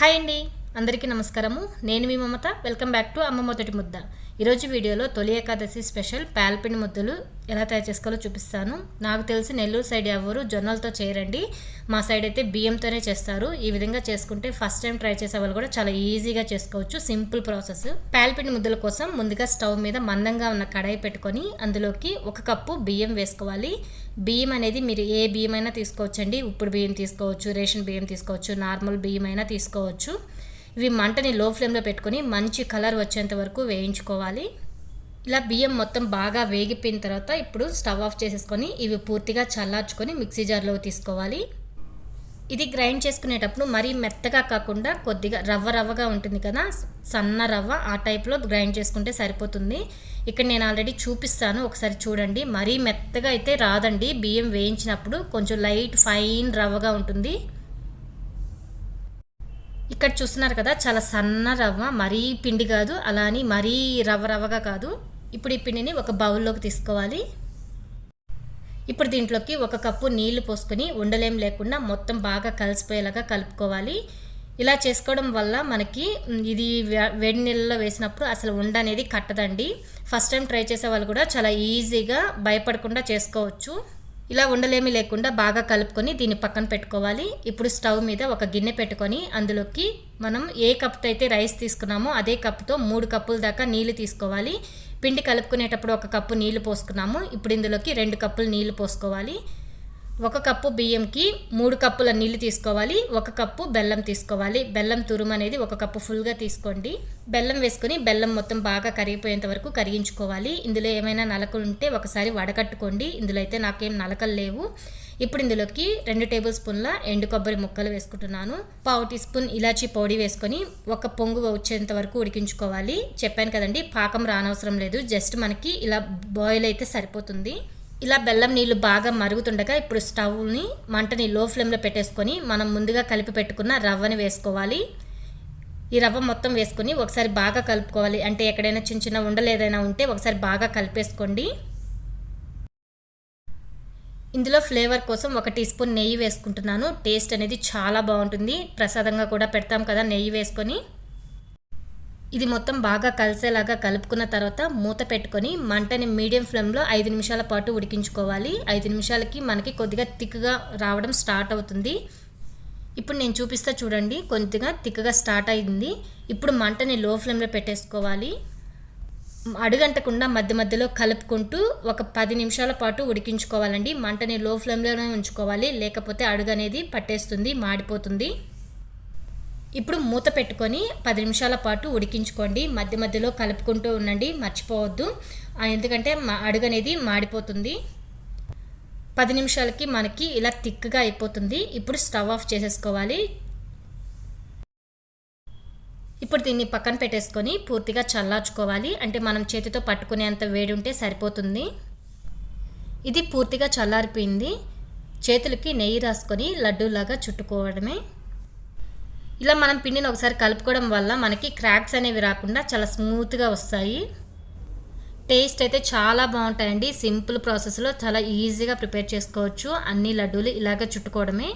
Hi అండి అందరికీ నమస్కారము. నేను మీ మమత. వెల్కమ్ బ్యాక్ టు అమ్మ మొదటి ముద్ద. ఈరోజు వీడియోలో తొలి ఏకాదశి స్పెషల్ పాలపిండి ముద్దలు ఎలా తయారు చేసుకోవాలో చూపిస్తాను. నాకు తెలిసి నెల్లూరు సైడ్ ఎవరు జొన్నలతో చేయరండి. మా సైడ్ అయితే బియ్యంతోనే చేస్తారు. ఈ విధంగా చేసుకుంటే ఫస్ట్ టైం ట్రై చేసే వాళ్ళు కూడా చాలా ఈజీగా చేసుకోవచ్చు. Simple process. పాలపిండి ముద్దల కోసం ముందుగా స్టవ్ మీద మందంగా ఉన్న కడాయి పెట్టుకొని అందులోకి ఒక కప్పు బియ్యం వేసుకోవాలి. బియ్యం అనేది మీరు ఏ బియ్యం అయినా తీసుకోవచ్చండి. ఉప్పుడు బియ్యం తీసుకోవచ్చు రేషన్ బియ్యం తీసుకోవచ్చు నార్మల్ బియ్యం అయినా తీసుకోవచ్చు. ఇవి మంటని లో ఫ్లేమ్లో పెట్టుకొని మంచి కలర్ వచ్చేంత వరకు వేయించుకోవాలి. ఇలా బియ్యం మొత్తం బాగా వేగిపోయిన తర్వాత ఇప్పుడు స్టవ్ ఆఫ్ చేసేసుకొని ఇవి పూర్తిగా చల్లార్చుకొని మిక్సీ జార్లో తీసుకోవాలి. ఇది గ్రైండ్ చేసుకునేటప్పుడు మరీ మెత్తగా కాకుండా కొద్దిగా రవ్వ రవ్వగా ఉంటుంది కదా సన్న రవ్వ ఆ టైప్లో గ్రైండ్ చేసుకుంటే సరిపోతుంది. ఇక్కడ నేను ఆల్రెడీ చూపిస్తాను ఒకసారి చూడండి. మరీ మెత్తగా అయితే రాదండి. బియ్యం వేయించినప్పుడు కొంచెం లైట్ ఫైన్ రవ్వగా ఉంటుంది. ఇక్కడ చూస్తున్నారు కదా చాలా సన్న రవ్వ మరీ పిండి కాదు అలా అని మరీ రవ్వ రవ్వగా కాదు. ఇప్పుడు ఈ పిండిని ఒక బౌల్లోకి తీసుకోవాలి. ఇప్పుడు దీంట్లోకి ఒక కప్పు నీళ్ళు పోసుకొని ఉండలేం లేకుండా మొత్తం బాగా కలిసిపోయేలాగా కలుపుకోవాలి. ఇలా చేసుకోవడం వల్ల మనకి ఇది వేడి నీళ్ళలో వేసినప్పుడు అసలు ఉండ అనేది కట్టదండి. ఫస్ట్ టైం ట్రై చేసే వాళ్ళు కూడా చాలా ఈజీగా భయపడకుండా చేసుకోవచ్చు. ఇలా ఉండలేమి లేకుండా బాగా కలుపుకొని దీన్ని పక్కన పెట్టుకోవాలి. ఇప్పుడు స్టవ్ మీద ఒక గిన్నె పెట్టుకొని అందులోకి మనం ఏ కప్తో అయితే రైస్ తీసుకున్నామో అదే కప్తో మూడు కప్పుల దాకా నీళ్ళు తీసుకోవాలి. పిండి కలుపుకునేటప్పుడు ఒక కప్పు నీళ్ళు పోసుకున్నాము. ఇప్పుడు ఇందులోకి రెండు కప్పులు నీళ్ళు పోసుకోవాలి. ఒక కప్పు బియ్యంకి మూడు కప్పుల నీళ్ళు తీసుకోవాలి ఒక కప్పు బెల్లం తీసుకోవాలి. బెల్లం తురుము అనేది ఒక కప్పు ఫుల్గా తీసుకోండి. బెల్లం వేసుకొని బెల్లం మొత్తం బాగా కరిగిపోయేంత వరకు కరిగించుకోవాలి. ఇందులో ఏమైనా నలకలు ఉంటే ఒకసారి వడకట్టుకోండి. ఇందులో అయితే నాకేం నలకలు లేవు. ఇప్పుడు ఇందులోకి రెండు టేబుల్ స్పూన్ల ఎండు కొబ్బరి ముక్కలు వేసుకుంటున్నాను. పావు టీ స్పూన్ ఇలాచీ పొడి వేసుకొని ఒక పొంగు వచ్చేంత వరకు ఉడికించుకోవాలి. చెప్పాను కదండి పాకం రానవసరం లేదు. జస్ట్ మనకి ఇలా బాయిల్ అయితే సరిపోతుంది. ఇలా బెల్లం నీళ్ళు బాగా మరుగుతుండగా ఇప్పుడు స్టవ్ని మంటని లో ఫ్లేమ్లో పెట్టేసుకొని మనం ముందుగా కలిపి పెట్టుకున్న రవ్వని వేసుకోవాలి. ఈ రవ్వ మొత్తం వేసుకొని ఒకసారి బాగా కలుపుకోవాలి. అంటే ఎక్కడైనా చిన్న చిన్న ఉండలేదైనా ఉంటే ఒకసారి బాగా కలిపేసుకోండి. ఇందులో ఫ్లేవర్ కోసం ఒక టీ స్పూన్ నెయ్యి వేసుకుంటున్నాను. టేస్ట్ అనేది చాలా బాగుంటుంది. ప్రసాదంగా కూడా పెడతాం కదా నెయ్యి వేసుకొని. ఇది మొత్తం బాగా కలిసేలాగా కలుపుకున్న తర్వాత మూత పెట్టుకొని మంటని మీడియం ఫ్లేమ్లో ఐదు నిమిషాల పాటు ఉడికించుకోవాలి. ఐదు నిమిషాలకి మనకి కొద్దిగా తిక్కుగా రావడం స్టార్ట్ అవుతుంది. ఇప్పుడు నేను చూపిస్తా చూడండి కొద్దిగా తిక్కుగా స్టార్ట్ అయింది. ఇప్పుడు మంటని లో ఫ్లేమ్లో పెట్టేసుకోవాలి. అడుగంటకుండా మధ్య మధ్యలో కలుపుకుంటూ ఒక పది నిమిషాల పాటు ఉడికించుకోవాలండి. మంటని లో ఫ్లేమ్లోనే ఉంచుకోవాలి లేకపోతే అడుగు అనేది పట్టేస్తుంది మాడిపోతుంది. ఇప్పుడు మూత పెట్టుకొని పది నిమిషాల పాటు ఉడికించుకోండి. మధ్య మధ్యలో కలుపుకుంటూ ఉండండి. మర్చిపోవద్దు. ఎందుకంటే అడుగు అనేది మాడిపోతుంది. పది నిమిషాలకి మనకి ఇలా థిక్గా అయిపోతుంది. ఇప్పుడు స్టవ్ ఆఫ్ చేసేసుకోవాలి. ఇప్పుడు దీన్ని పక్కన పెట్టేసుకొని పూర్తిగా చల్లార్చుకోవాలి. అంటే మనం చేతితో పట్టుకునేంత వేడి ఉంటే సరిపోతుంది. ఇది పూర్తిగా చల్లారిపోయింది. చేతులకి నెయ్యి రాసుకొని లడ్డూలాగా చుట్టుకోవడమే. ఇలా మనం పిండిని ఒకసారి కలుపుకోవడం వల్ల మనకి క్రాక్స్ అనేవి రాకుండా చాలా స్మూత్గా వస్తాయి. టేస్ట్ అయితే చాలా బాగుంటాయండి. సింపుల్ ప్రాసెస్లో చాలా ఈజీగా ప్రిపేర్ చేసుకోవచ్చు. అన్ని లడ్డూలు ఇలాగ చుట్టుకోవడమే.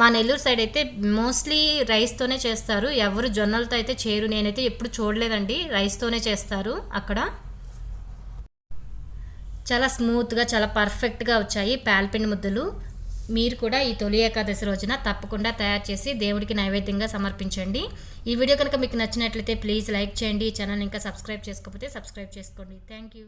మా నెల్లూరు సైడ్ అయితే మోస్ట్లీ రైస్తోనే చేస్తారు. ఎవరు జొన్నలతో అయితే చేయరు. నేనైతే ఎప్పుడు చూడలేదండి. రైస్తోనే చేస్తారు అక్కడ. చాలా స్మూత్గా చాలా పర్ఫెక్ట్గా వచ్చాయి పాల్పిండి ముద్దలు. మీరు కూడా ఈ తొలి ఏకాదశి రోజున తప్పకుండా తయారు చేసి దేవుడికి నైవేద్యంగా సమర్పించండి. ఈ వీడియో కనుక మీకు నచ్చినట్లయితే ప్లీజ్ లైక్ చేయండి. ఛానల్ ఇంకా సబ్స్క్రైబ్ చేసుకోకపోతే సబ్స్క్రైబ్ చేసుకోండి. Thank you